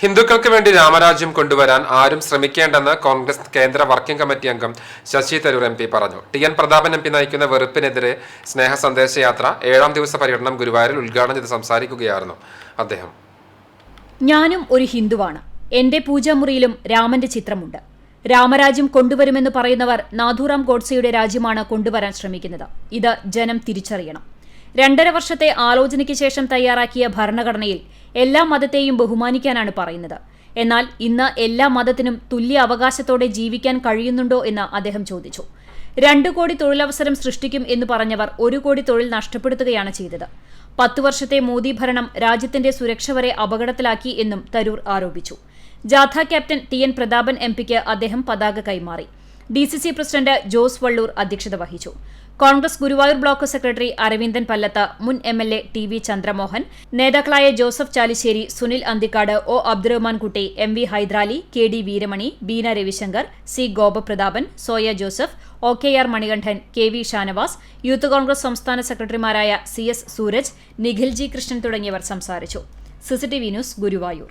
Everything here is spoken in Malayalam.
ഹിന്ദുക്കൾക്ക് വേണ്ടി രാമരാജ്യം കൊണ്ടുവരാൻ ആരും ശ്രമിക്കേണ്ടെന്ന് കോൺഗ്രസ് കേന്ദ്ര വർക്കിംഗ് കമ്മിറ്റി അംഗം ശശി തരൂർ എം പി പറഞ്ഞു. T N Prathapan M P നയിക്കുന്ന വെറുപ്പിനെതിരെ സ്നേഹ സന്ദേശയാത്ര ഏഴാം ദിവസ പര്യടനം ഗുരുവായൂരിൽ ഉദ്ഘാടനം ചെയ്ത് സംസാരിക്കുകയായിരുന്നു അദ്ദേഹം. ഞാനും ഒരു ഹിന്ദുവാണ്. എന്റെ പൂജാമുറിയിലും രാമന്റെ ചിത്രമുണ്ട്. രാമരാജ്യം കൊണ്ടുവരുമെന്ന് പറയുന്നവർ നാഥുറാം ഗോഡ്സെയുടെ രാജ്യമാണ് കൊണ്ടുവരാൻ ശ്രമിക്കുന്നത്. ഇത് ജനം തിരിച്ചറിയണം. രണ്ടര വർഷത്തെ ആലോചനയ്ക്ക് ശേഷം തയ്യാറാക്കിയ ഭരണഘടനയിൽ എല്ലാ മതത്തെയും ബഹുമാനിക്കാനാണ് പറയുന്നത്. എന്നാൽ ഇന്ന് എല്ലാ മതത്തിനും തുല്യ അവകാശത്തോടെ ജീവിക്കാൻ കഴിയുന്നുണ്ടോ എന്ന് അദ്ദേഹം ചോദിച്ചു. രണ്ടു കോടി തൊഴിലവസരം സൃഷ്ടിക്കും എന്ന് പറഞ്ഞവർ ഒരു കോടി തൊഴിൽ നഷ്ടപ്പെടുത്തുകയാണ് ചെയ്തത്. പത്തു വർഷത്തെ മോദി ഭരണം രാജ്യത്തിന്റെ സുരക്ഷ വരെ അപകടത്തിലാക്കി എന്നും തരൂർ ആരോപിച്ചു. ജാഥ captain T N Prathapan M പിക്ക് അദ്ദേഹം പതാക കൈമാറി. D C C president Jose Valloor അധ്യക്ഷത വഹിച്ചു. കോൺഗ്രസ് ഗുരുവായൂർ ബ്ലോക്ക് സെക്രട്ടറി അരവിന്ദൻ പല്ലത്ത് മുൻ M L A T V Chandramohan നേതാക്കളായ Joseph Chalissery Sunil Anthikad O Abdurahman Kutty M V Hydarali K D Veeramani Beena Ravishankar C Gopaprathapan Soya Joseph O K R Manikandan K V Shanavas youth Congress സംസ്ഥാന സെക്രട്ടറിമാരായ C S Sooraj Nikhil G Krishnan തുടങ്ങിയവർ സംസാരിച്ചു. CCTV news Guruvayur.